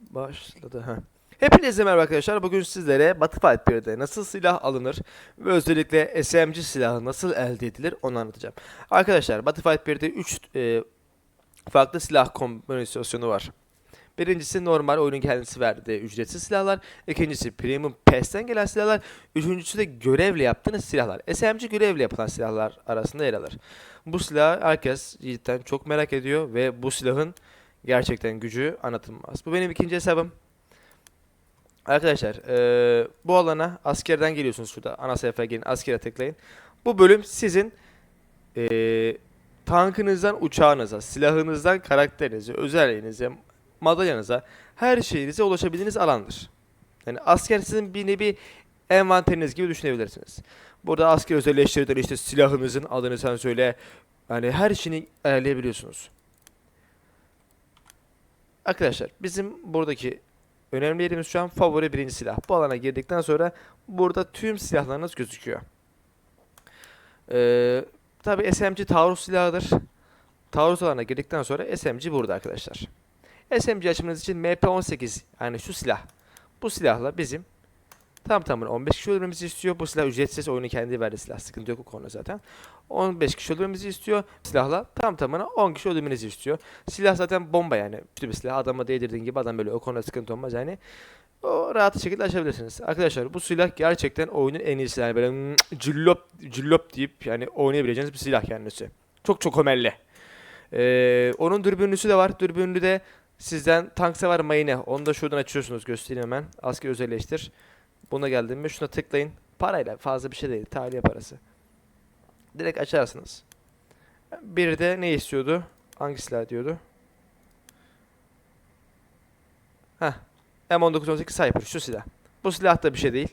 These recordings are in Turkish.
Başladı. Ha. Hepinize merhaba arkadaşlar. Bugün sizlere Battlefield 1'de nasıl silah alınır ve özellikle SMG silahı nasıl elde edilir onu anlatacağım. Arkadaşlar Battlefield 1'de 3 farklı silah kombinasyonu var. Birincisi normal oyunun kendisi verdiği ücretsiz silahlar. İkincisi Premium Pass'ten gelen silahlar. Üçüncüsü de görevle yaptığınız silahlar. SMG görevle yapılan silahlar arasında yer alır. Bu silahı herkes cidden çok merak ediyor ve bu silahın gerçekten gücü anlatılmaz. Bu benim ikinci hesabım. Arkadaşlar eee, bu alana askerden geliyorsunuz şurada. Ana sayfaya gelin askere tıklayın. Bu bölüm sizin eee, tankınızdan uçağınıza, silahınızdan karakterinize, özelliğinize, madalyanıza, her şeyinize ulaşabildiğiniz alandır. Yani asker sizin bir nevi envanteriniz gibi düşünebilirsiniz. Burada asker özelleştirden işte silahınızın adını sen söyle. Yani her şeyini ayarlayabiliyorsunuz. Arkadaşlar bizim buradaki önemli yerimiz şu an favori birinci silah. Bu alana girdikten sonra burada tüm silahlarınız gözüküyor. Ee, Tabi SMG taarruz silahıdır. Taarruz alanına girdikten sonra SMG burada arkadaşlar. SMG açmanız için MP18 yani şu silah. Bu silahla bizim tam tamına 15 kişi öldürmemizi istiyor. Bu silah ücretsiz oyunun kendi verdiği silah. Sıkıntı yok o konuda zaten. 15 kişi öldürmemizi istiyor. Silahla tam tamına 10 kişi öldürmenizi istiyor. Silah zaten bomba yani. Kötü silah. Adama değdirdiğin gibi adam böyle o konuda sıkıntı olmaz yani. O rahat şekilde açabilirsiniz. Arkadaşlar bu silah gerçekten oyunun en iyisi. Yani böyle mm, cillop cillop deyip yani oynayabileceğiniz bir silah kendisi. Çok çok ömelli. Ee, onun dürbünlüsü de var. Dürbünlü de sizden tank sever mayını. Onu da şuradan açıyorsunuz. Göstereyim hemen. Asker özelleştir. Buna geldim mi şuna tıklayın. Parayla fazla bir şey değil. Tahliye parası. Direkt açarsınız. Bir de ne istiyordu? Hangi silah diyordu? Heh. M1918 Cypher şu silah. Bu silah da bir şey değil.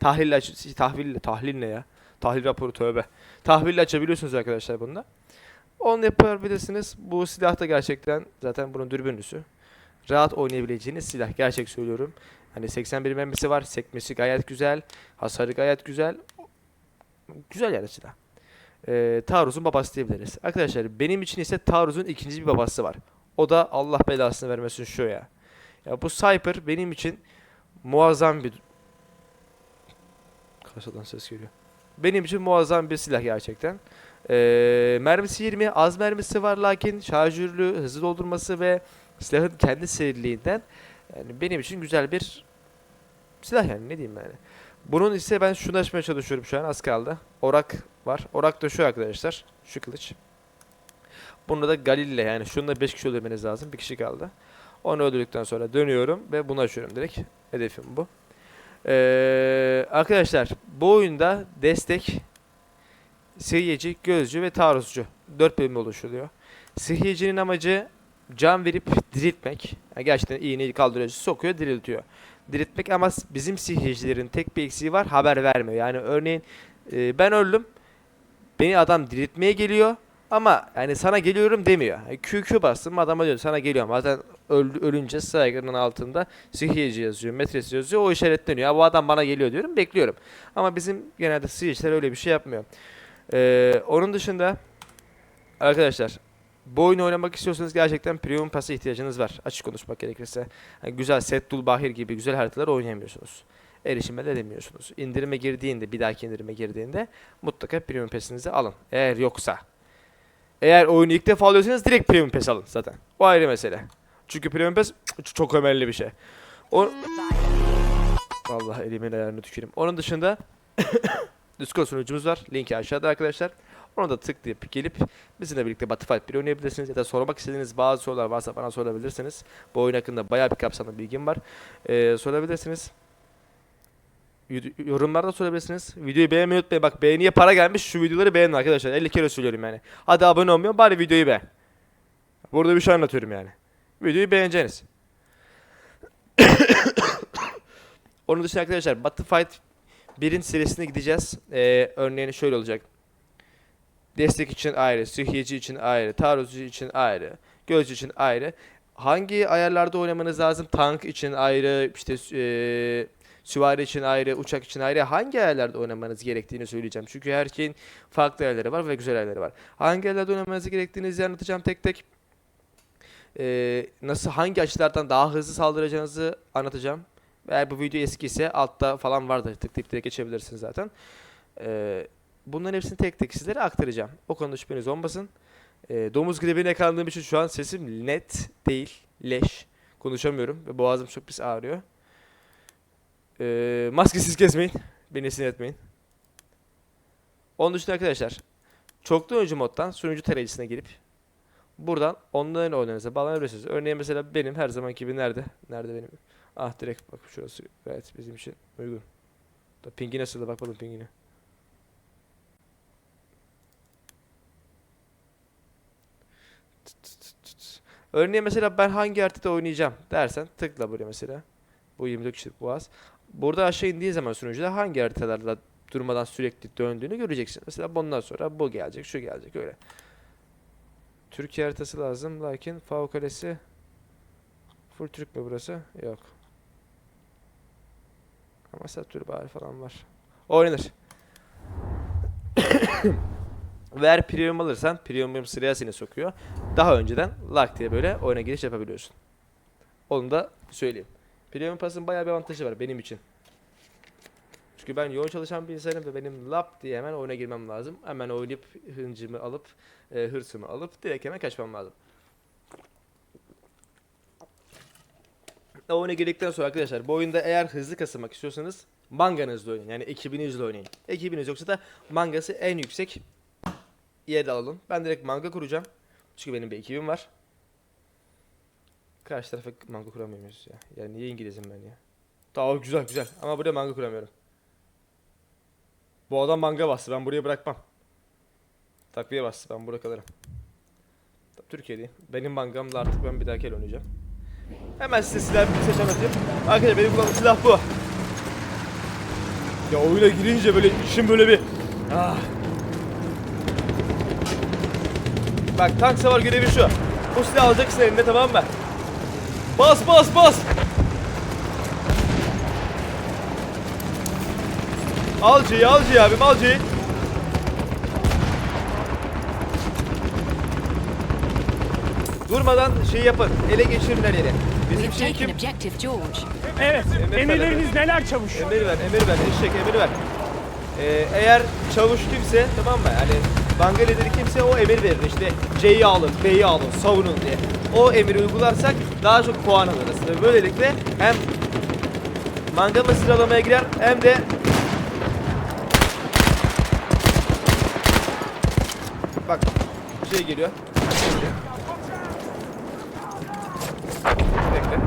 Tahlille aç tahlil ne ya? Tahlil raporu tövbe. Tahville açabiliyorsunuz arkadaşlar bunda. Onu yapabilirsiniz. Bu silah da gerçekten zaten bunun dürbünlüsü. Rahat oynayabileceğiniz silah. Gerçek söylüyorum. Hani 81 mermisi var. Sekmesi gayet güzel. Hasarı gayet güzel. Güzel yani silah. Ee, taarruzun babası diyebiliriz. Arkadaşlar benim için ise taarruzun ikinci bir babası var. O da Allah belasını vermesin şu ya. Ya bu Cyper benim için muazzam bir Kasadan ses geliyor. Benim için muazzam bir silah gerçekten. Ee, mermisi 20, az mermisi var lakin şarjörlü, hızlı doldurması ve silahın kendi seriliğinden yani benim için güzel bir silah yani ne diyeyim yani. Bunun ise ben şunu açmaya çalışıyorum şu an az kaldı. Orak var. Orak da şu arkadaşlar. Şu kılıç. Bunda da Galille yani şununla 5 kişi öldürmeniz lazım. Bir kişi kaldı. Onu öldürdükten sonra dönüyorum ve bunu açıyorum direkt. Hedefim bu. Ee, arkadaşlar bu oyunda destek sihiyeci, gözcü ve taarruzcu. 4 bölüm oluşuyor. Sihiyecinin amacı can verip diriltmek. Yani gerçekten iğneyi kaldırıyor, sokuyor, diriltiyor. Diriltmek ama bizim sihiyecilerin tek bir eksiği var, haber vermiyor. Yani örneğin e, ben öldüm, beni adam diriltmeye geliyor ama yani sana geliyorum demiyor. Yani QQ bastım adama diyor sana geliyorum. Zaten öl- ölünce saygının altında sihiyeci yazıyor, metresi yazıyor. O işaretleniyor. Bu adam bana geliyor diyorum. Bekliyorum. Ama bizim genelde sihiyeciler öyle bir şey yapmıyor. Ee, onun dışında arkadaşlar bu oyunu oynamak istiyorsanız gerçekten premium pasa ihtiyacınız var. Açık konuşmak gerekirse. Yani güzel Settul Bahir gibi güzel haritalar oynayamıyorsunuz. Erişime de edemiyorsunuz. İndirime girdiğinde, bir dahaki indirime girdiğinde mutlaka premium pass'inizi alın. Eğer yoksa. Eğer oyunu ilk defa alıyorsanız direkt premium pass alın zaten. O ayrı mesele. Çünkü premium pass çok önemli bir şey. O... Vallahi elimin ayarını tüküreyim. Onun dışında Discord sunucumuz var. Linki aşağıda arkadaşlar. Ona da tıklayıp gelip bizimle birlikte Battlefield 1 oynayabilirsiniz. Ya da sormak istediğiniz bazı sorular varsa bana sorabilirsiniz. Bu oyun hakkında bayağı bir kapsamlı bilgim var. Ee, sorabilirsiniz. Yor- Yorumlarda sorabilirsiniz. Videoyu beğenmeyi unutmayın. Bak beğeniye para gelmiş. Şu videoları beğenin arkadaşlar. 50 kere söylüyorum yani. Hadi abone olmuyor. Bari videoyu beğen. Burada bir şey anlatıyorum yani. Videoyu beğeneceğiniz. Onun dışında arkadaşlar Battlefield 1'in serisine gideceğiz. Ee, örneğin şöyle olacak. Destek için ayrı, sihiyeci için ayrı, taarruzcu için ayrı, gözcü için ayrı. Hangi ayarlarda oynamanız lazım? Tank için ayrı, işte eee süvari için ayrı, uçak için ayrı. Hangi ayarlarda oynamanız gerektiğini söyleyeceğim. Çünkü her şeyin farklı ayarları var ve güzel ayarları var. Hangi ayarlarda oynamanız gerektiğini anlatacağım tek tek. e, nasıl hangi açılardan daha hızlı saldıracağınızı anlatacağım. Eğer bu video eski ise altta falan vardır. Tıklayıp direkt geçebilirsiniz zaten. E, bunların hepsini tek tek sizlere aktaracağım. O konuda şüpheniz olmasın. E, domuz gribine yakalandığım için şu an sesim net değil. Leş. Konuşamıyorum ve boğazım çok pis ağrıyor. E, maskesiz gezmeyin. Beni sinir etmeyin. Onun dışında arkadaşlar çoklu oyuncu moddan sunucu tarayıcısına girip buradan onların oyunlarınıza bağlanabilirsiniz. Örneğin mesela benim her zamanki gibi nerede? Nerede benim? Ah direkt bak şurası gayet bizim için uygun. Da pingi pingine. Tıt tıt tıt tıt. Örneğin mesela ben hangi haritada oynayacağım dersen tıkla buraya mesela. Bu 24 kişilik boğaz. Burada aşağı indiği zaman sunucuda hangi haritalarla durmadan sürekli döndüğünü göreceksin. Mesela bundan sonra bu gelecek, şu gelecek öyle. Türkiye haritası lazım lakin Fao Kalesi full Türk mü burası? Yok. Ama Satürk bari falan var. Oynanır. Ve eğer premium alırsan premium sıraya seni sokuyor. Daha önceden lak diye böyle oyuna giriş yapabiliyorsun. Onu da söyleyeyim. Premium Pass'ın bayağı bir avantajı var benim için. Çünkü ben yoğun çalışan bir insanım ve benim lap diye hemen oyuna girmem lazım. Hemen oynayıp hıncımı alıp, e, hırsımı alıp direkt hemen kaçmam lazım. Oyuna girdikten sonra arkadaşlar bu oyunda eğer hızlı kasılmak istiyorsanız manganızla oynayın. Yani ekibinizle oynayın. Ekibiniz yoksa da mangası en yüksek yerde alalım. Ben direkt manga kuracağım. Çünkü benim bir ekibim var. Karşı tarafa manga kuramıyoruz ya. Yani niye İngilizim ben ya? Tamam güzel güzel ama burada manga kuramıyorum. Bu adam manga bastı ben buraya bırakmam. Takviye bastı ben burada kalırım. Türkiye'deyim. Benim mangamla artık ben bir dahaki el oynayacağım. Hemen size silah bir seçim atayım. Arkadaşlar benim kullandığım silah bu. Ya oyuna girince böyle işim böyle bir... Ah. Bak tank savar görevi şu. Bu silahı alacaksın elinde tamam mı? Bas bas bas. Al C'yi al C'yi abim al C'yi. Durmadan şey yapın. Ele geçirin her yere. Bizim şey kim? Evet, Emir emirleriniz neler çavuş? Emir ver, emir ver, eşek emir ver. Ee, eğer çavuş kimse, tamam mı? Yani manga lideri kimse o emir verir. İşte C'yi alın, B'yi alın, savunun diye. O emiri uygularsak daha çok puan alırız. Ve böylelikle hem manga mı sıralamaya girer hem de Bak şey geliyor. Bekle.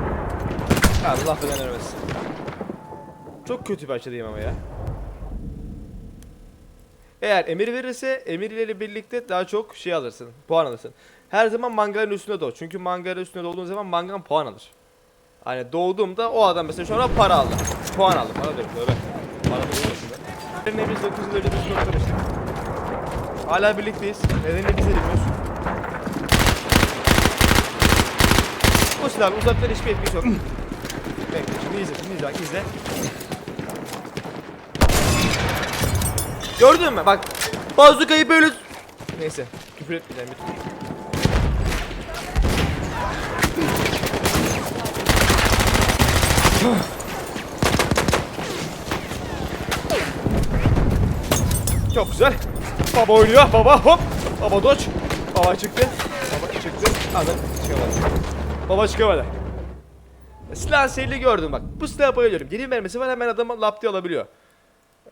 Allah belanı vermesin. Çok kötü başladayım ama ya. Eğer emir verirse emir ile birlikte daha çok şey alırsın. Puan alırsın. Her zaman manganın üstünde doğ. Çünkü manganın üstünde doğduğun zaman mangan puan alır. Hani doğduğumda o adam mesela şu an para aldı. Puan aldı. Para diyorum böyle. Para diyorum Ne biz 9 yıl önce biz çok karıştık. Hala birlikteyiz. Nedenini biz de bilmiyoruz. O silahın uzaktan hiçbir etkisi yok. Bekle şimdi izle şimdi izle bak izle. Gördün mü bak bazukayı böyle Neyse küfür etmeyeceğim bir Çok güzel. Baba oynuyor. Baba hop. Baba doç. Baba çıktı. Baba çıktı. Adam çıkamadı. Baba çıkamadı. Silah seyirli gördüm bak. Bu silahı bayılıyorum. Geri mermisi var hemen adamı lap diye alabiliyor.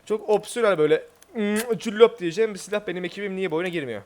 Çok opsiyonel böyle. Hmm, Çüllop diyeceğim bir silah benim ekibim niye bu oyuna girmiyor?